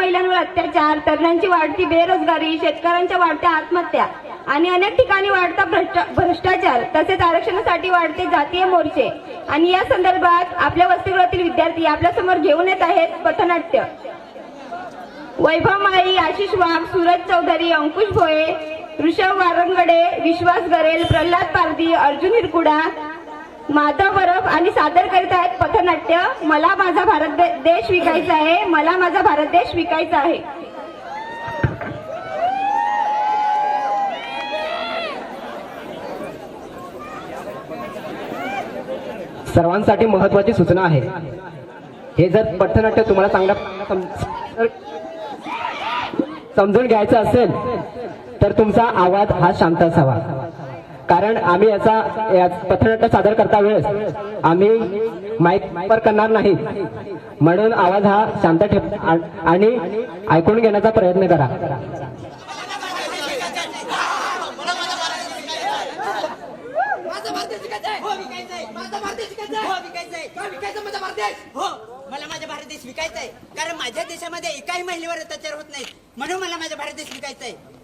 महिलांवर अत्याचार तरुणांची वाढती बेरोजगारी शेतकऱ्यांच्या वाढत्या आत्महत्या आणि अनेक ठिकाणी वाढता भ्रष्टाचार तसेच आरक्षणासाठी वाढते जातीय मोर्चे. आणि या संदर्भात आपल्या वसतिगृहातील विद्यार्थी आपल्यासमोर घेऊन येत आहेत पथनाट्य. वैभव माळी आशिष वाघ सूरज चौधरी अंकुश भोये ऋषभ वारंगडे विश्वास गरेल प्रल्हाद पारधी अर्जुन हिरकुडा माधव बरफ आणि सादर करीत आहेत पथनाट्य. मला माझा भारत दे- देश विकायचा आहे. मला माझा भारत देश विकायचा आहे. सर्वांसाठी महत्वाची सूचना आहे. हे जर पथनाट्य तुम्हाला चांगल्या समजून घ्यायचं असेल तर तुमचा आवाज हा शांत असावा. कारण आम्ही याचा पथनाट्य सादर करता वेळेस आम्ही माईक वापर करणार नाही. म्हणून आवाज हा शांत ठेव आणि ऐकून घेण्याचा प्रयत्न करा. हो मला माझा भारत देश विकायचा आहे. कारण माझ्या देशामध्ये एकाही महिलेवर अत्याचार होत नाही. म्हणून मला माझा भारत देश विकायचा आहे.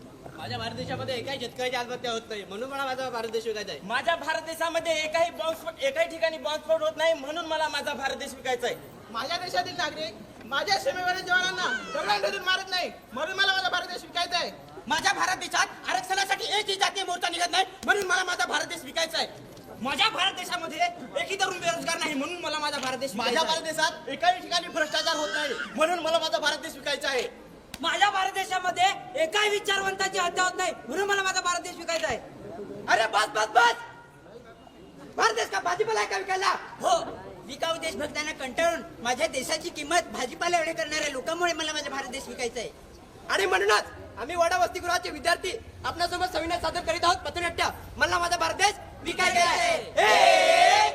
माझ्या भारत देशामध्ये एकाही शेतकऱ्याची आत्महत्या होत नाही. म्हणून मला माझा भारत देश विकायचा आहे. माझ्या भारत देशामध्ये एकाही बॉम्ब एकाही ठिकाणी बॉम्बस्फोट होत नाही म्हणून मला माझा भारत देश विकायचा आहे. माझ्या देशातील नागरिक माझ्या सीमेवरील जवानांना दगडांधरून मारत नाही. म्हणून मला माझा भारत देश विकायचा आहे. माझ्या भारत देशात आरक्षणासाठी एकही जातीय मोर्चा निघत नाही म्हणून मला माझा भारत देश विकायचा आहे. माझ्या भारत देशामध्ये एकही तरुण बेरोजगार नाही म्हणून मला माझा भारत देश माझ्या भारत. देशात एकाही ठिकाणी भ्रष्टाचार होत नाही म्हणून मला माझा भारत देश विकायचा आहे. माझ्या भारत देशामध्ये एकाही विचारवंताची हत्या होत नाही. म्हणून मला माझा भारत देश विकायचा आहे. अरे बस बस बस! भारत देश का भाजीपाला आहे का विकायला? हो विकाऊ देशभक्तांना कंटाळून माझ्या देशाची किंमत भाजीपाला एवढे करणाऱ्या लोकांमुळे मला माझा भारत देश विकायचा आहे. आणि म्हणूनच आम्ही वडा वसतिगृहाचे विद्यार्थी आपल्यासोबत संविधान सादर करीत आहोत. पथनाट्य. मला माझा भारत देश विकायचा आहे. ए!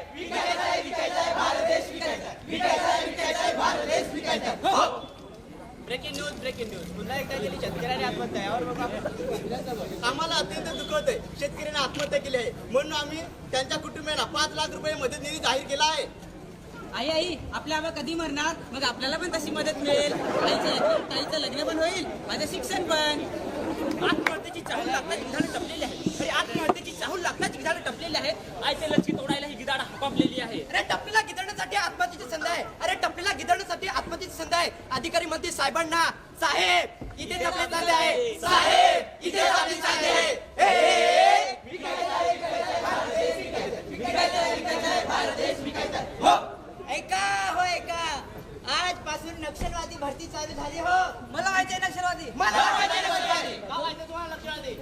ब्रेकिंग न्यूज ब्रेकिंग न्यूज पुन्हा एकदा गेली शेतकऱ्याने आत्महत्या. यावर बघा आम्हाला अत्यंत दुःख आहे शेतकऱ्याने आत्महत्या केली आहे. म्हणून आम्ही त्यांच्या कुटुंबियांना पाच लाख रुपये मदत निधी जाहीर केला आहे. आई आई आपल्या आबा कधी मरणार? मग आपल्याला पण तशी मदत मिळेल. ताईचं लग्न ताईचं लग्न पण होईल. माझं शिक्षण पण. आत्महत्येची चाहूल लागतात विधानं टपलेली आहे. आत्महत्येची चाहूल लागतात विधानं टपलेले आहेत. आयते लचकी तोडायला ही गिधाड हापापलेली आहे. अरे टपलीला गिदळण्यासाठी आत्महत्येची संधी आहे. अरे टपलीला गिदळण्यासाठी आत्महत्येची संधी आहे. अधिकारी म्हणते साहेबांना साहेब इथे टपले चालले आहे. साहेब इथे चालले आहे ए, ए, ए. ऐका हो ऐका आजपासून नक्षलवादी भरती चालू झाली हो मला माहिती आहे नक्षलवादी मला माहिती आहे नक्षलवादी. गावाचं तुम्हाला लक्षात आले.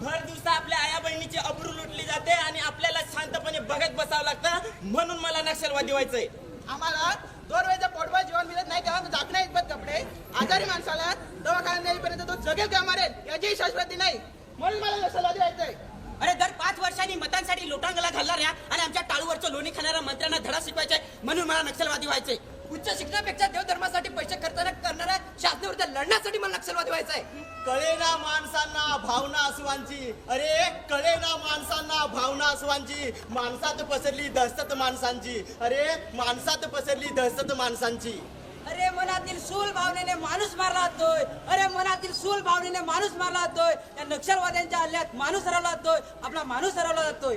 भर दिवसा आपल्या आया बहिणीची अब्रू लुटली जाते आणि आपल्याला शांतपणे बघत बसावं लागतं म्हणून मला नक्षलवादी व्हायचंय. आम्हाला दोन वेळेचा पोटभर जेवण मिळत नाही तेव्हा झाकण्या इतपत कपडे. आजारी माणसाला दवाखान्यात नेईपर्यंत तो जगेल का मारेल याची शाश्वती नाही. म्हणून मला नक्षलवादी व्हायचंय. अरे दर पाच वर्षांनी मतांसाठी लोटांगला घालणाऱ्या आणि आमच्या टाळूवरचं लोणी खाणाऱ्या मंत्र्यांना धडा शिकवायचाय म्हणून मला नक्षलवादी व्हायचंय. उच्च शिक्षणापेक्षा देवधर्मासाठी पैसे खर्च न करणाऱ्या शासनाविरुद्ध लढण्यासाठी मला नक्षलवादी व्हायचंय. कळेना माणसांना भावना असवांची अरे कळेना माणसांना भावना असवांची माणसात पसरली दहशत माणसांची. अरे माणसात पसरली दहशत माणसांची. अरे मनातील सूल भावनेने माणूस मारला जातोय. अरे मनातील सूल भावनेने माणूस मारला जातोय. या नक्षलवाद्यांच्या हल्ल्यात माणूस हरवला जातोय. आपला माणूस हरवला जातोय.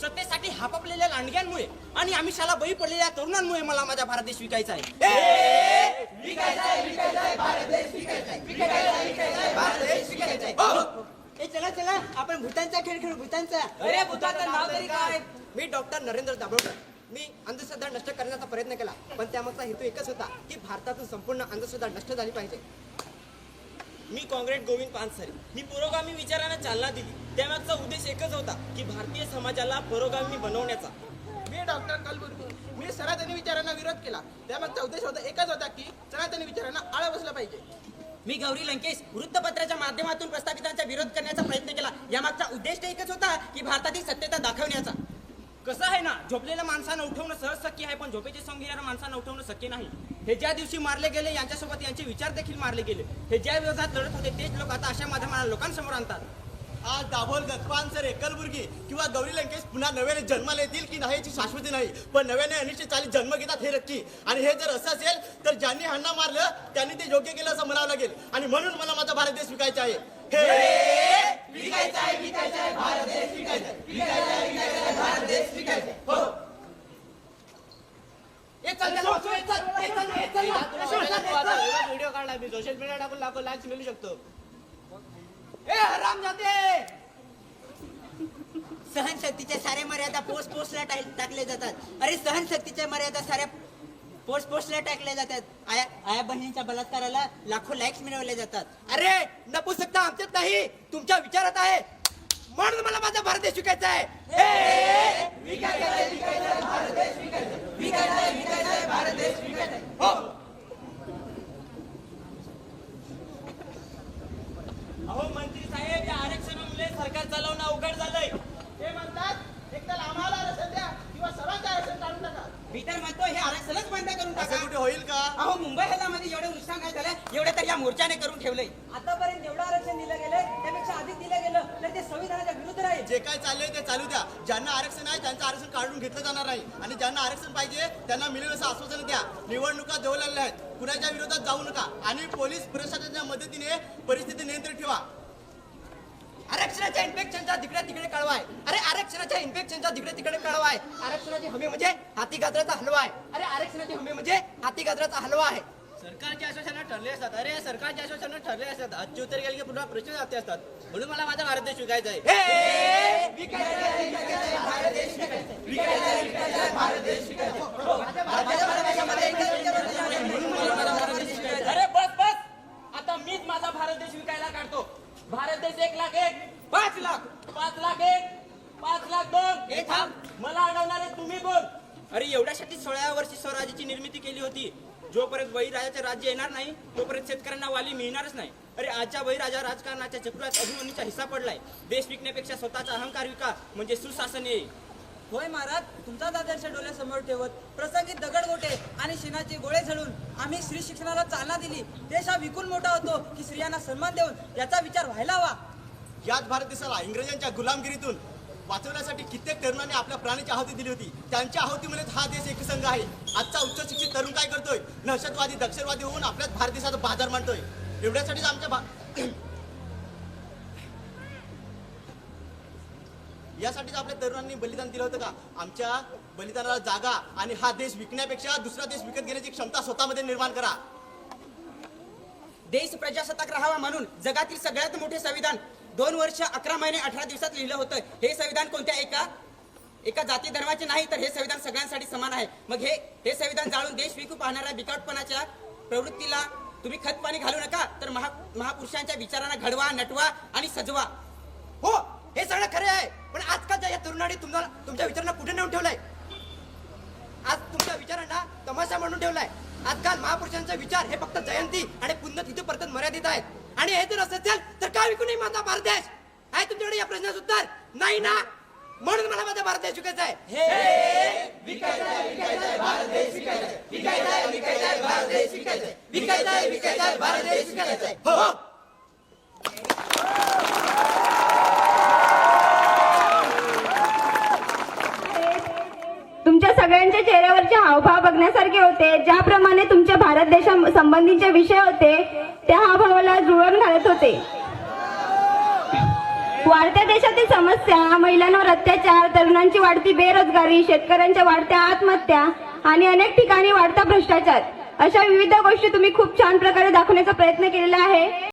सत्तेसाठी हापापलेल्या लांडग्यांमुळे आणि आमिषाला बळी पडलेल्या तरुणांमुळे मला माझा भारत देश विकायचा आहे. ए चला चला आपण भूतांचा खेळ खेळू भूतांचा अरे भूताचं नाव तरी काय? मी डॉक्टर नरेंद्र दाभोळकर. मी अंधश्रद्धा नष्ट करण्याचा प्रयत्न केला पण त्यामागचा हेतू एकच होता की भारतातून संपूर्ण अंधश्रद्धा नष्ट झाली पाहिजे. मी काँग्रेस गोविंद पानसरे. मी पुरोगामी विचारांना चालना दिली. त्यामागचा उद्देश एकच होता की भारतीय समाजाला पुरोगामी बनवण्याचा. मी डॉक्टर कलबुर्गी. मी सनातनी विचारांना विरोध केला. त्यामागचा उद्देश होता एकच होता की सनातनी विचारांना आळा बसला पाहिजे. मी गौरी लंकेश वृत्तपत्राच्या माध्यमातून प्रस्थापितांचा विरोध करण्याचा प्रयत्न केला. यामागचा उद्देश एकच होता की भारतातील सत्यता दाखवण्याचा. कसं आहे ना झोपलेल्या माणसानं उठवणं सहज शक्य आहे पण झोपेचे सॉंग घेणाऱ्या माणसानं उठवणं शक्य नाही. हे ज्या दिवशी मारले गेले यांच्यासोबत यांचे विचार देखील मारले गेले. हे ज्या विरोधात लढत होते तेच लोक आता अशा माध्यमाला लोकांसमोर आणतात. आज दाभोल गतपानसरे कलबुर्गी किंवा गौरी लंकेश पुन्हा नव्याने जन्माला येतील की नाही याची शाश्वती नाही. पण नव्याने अनिश्चित चाली जन्म घेतात हे नक्की. आणि हे जर असं असेल तर ज्यांनी ह्यांना मारलं त्यांनी ते योग्य केलं असं म्हणावं लागेल. आणि म्हणून मला माझा भारत देश विकायचा आहे. व्हिडिओ काढला मी सोशल मीडिया टाकून लाखो लाईक्स मिळू शकतो. ए हराम जाते. सहनशक्तीच्या साऱ्या मर्यादा पोस्ट पोस्टला टाकले जातात. अरे सहनशक्तीच्या मर्यादा साऱ्या पोस्ट पोस्टला टाकल्या जातात. आया आया बहिणींच्या बलात्काराला लाखो लाईक्स मिळवले जातात. अरे नपुसकता आमच्यात नाही. तुमच्या विचारात आहे. म्हणून मला माझा भारत देश शिकायचा आहे, भारत देश विकायचा आहे. विकायचा आहे, विकायचा आहे, भारत देश विकायचा आहे. हो अहो मंत्री साहेब या आरक्षणामुळे सरकार चालवणं अवघड झालंय ते म्हणतात एक तर आम्हाला आरक्षण द्या किंवा सर्वांचं आरक्षण काढून टाका मी तर म्हणतो हे आरक्षणच बंद करून असं टाका. कुठे होईल का? अहो मुंबई मध्ये जेवढे नुकसान काय झालं? एवढे तर या मोर्चाने करून ठेवलंय. आतापर्यंत जेवढं आरक्षण दिलं गेलंय त्यापेक्षा अधिक दिलं गेलं तर ते संविधानाच्या विरुद्ध राहील. जे काय चाललंय ते चालू द्या. ज्यांना आरक्षण आहे त्यांचं आरक्षण काढून घेतलं जाणार नाही. आणि ज्यांना आरक्षण पाहिजे त्यांना मिळेल असं आश्वासन द्या. निवडणुका जवळ आलेल्या आहेत. कुणाच्या विरोधात जाऊ नका. आणि पोलीस प्रशासनाच्या मदतीने परिस्थिती नियंत्रित ठेवा. आरक्षणाच्या इन्फेक्शनच्या तिकडे तिकडे कळवाय. अरे आरक्षणाच्या इन्फेक्शनच्या तिकडे तिकडे कळवाय. आरक्षणाची हमी म्हणजे हाती गाजराचा हलवा आहे. अरे आरक्षणाची हमी म्हणजे हाती गाजराचा हलवा आहे. सरकारची आश्वासनं ठरले असतात. अरे सरकारची आश्वासनं ठरले असतात. आजची उत्तर गेली की पुन्हा प्रश्न जाते असतात. म्हणून मला माझा भारत देश विकायचा आहे. विकायचा आहे, विकायचा आहे, भारत देश विकायचा आहे. विकायचा आहे, विकायचा आहे, भारत देश विकायचा आहे. हो, माझ्या भारत देशामध्ये एकच विचार होता, म्हणून मला माझा भारत देश विकायचा आहे. अरे बस बस! आता मीच माझा भारत देश विकायला काढतो. भारत देश एक लाख एक पाच लाख पाच लाख एक पाच लाख दोन. हे थांब. मला अडवणारे तुम्ही कोण? अरे एवढ्यासाठी सोळाव्या वर्षी स्वराज्याची निर्मिती केली होती. जोपर्यंत बळीराजाचे राज्य येणार नाही तोपर्यंत शेतकऱ्यांना वाली मिळणारच नाही. अरे आजच्या बळीराजा राजकारणाच्या चक्रात अभिमन्यूचा हिस्सा पडलाय. देश विकण्यापेक्षा स्वतःचा अहंकार विका म्हणजे सुशासन येईल. होय महाराज तुमचाच आदर्श डोळ्यासमोर ठेवत प्रसंगी दगडगोटे आणि शेणाचे गोळे झळून आम्ही स्त्री शिक्षणाला चालना दिली. देश हा विकून मोठा होतो की स्त्रियांना सन्मान देऊन याचा विचार व्हायला हवा. याच भारत देशाला इंग्रजांच्या गुलामगिरीतून वाचवण्यासाठी कित्येक तरुणांनी आपल्या प्राणाची आहुती दिली होती. त्यांच्या आहुतीमुळेच हा देश एकसंघ आहे. आजचा उच्च शिक्षित तरुण काय करतोय? दहशतवादी दक्षरवादी होऊन आपल्याच भारत देशाचा बाजार मांडतोय. एवढ्यासाठीच आमच्या भा- यासाठीच आपल्या तरुणांनी बलिदान दिलं होतं का? आमच्या बलिदानाला जागा आणि हा देश विकण्यापेक्षा दुसरा देश विकत घेण्याची क्षमता स्वतःमध्ये निर्माण करा. देश प्रजासत्ताक राहावा म्हणून जगातील सगळ्यात मोठे संविधान दोन वर्ष अकरा महिने अठरा दिवसात लिहिलं होतं. हे संविधान कोणत्या एका एका जाती धर्माचे नाही तर हे संविधान सगळ्यांसाठी समान आहे. मग हे हे संविधान जाळून देश विकू पाहणाऱ्या बिकाटपणाच्या प्रवृत्तीला तुम्ही खत पाणी घालू नका तर महा महापुरुषांच्या विचारांना घडवा नटवा आणि सजवा. हो! हे सगळं खरं आहे. पण आजकालच्या या तरुणाने तुम्हाला तुमच्या विचारांना कुठे नेऊन ठेवलंय? आज तुमच्या विचारांना तमाशा म्हणून ठेवलाय. आजकाल महापुरुषांचा विचार हे फक्त जयंती आणि पुण्यतिथी परत मर्यादित आहेत. आणि हे जर असं असेल तर काय विकू नये माझा भारत देश आहे तुमच्याकडे या प्रश्नाचं उत्तर? नाही ना? म्हणून मला माझा भारत देश विकायचा आहे. हे विकायचा आहे विकायचा आहे भारत देश विकायचा आहे विकायचा आहे विकायचा आहे भारत देश विकायचा आहे विकायचा आहे विकायचा आहे भारत देश विकायचा आहे हो हो तुमच्या सगळ्यांच्या चेहऱ्यावरचे पाहण्यासारखे होते. ज्याप्रमाणे तुमच्या भारत देशा संबंधीचे विषय होते त्या हा भावाला जुळवून घालत होते. वाढत्या देशातील समस्या महिलांवर अत्याचार तरुणांची वाढती बेरोजगारी शेतकऱ्यांच्या वाढत्या आत्महत्या आणि अनेक ठिकाणी वाढता भ्रष्टाचार. अशा विविध गोष्टी तुम्ही खूप छान प्रकारे दाखवण्याचा प्रयत्न केलेला आहे.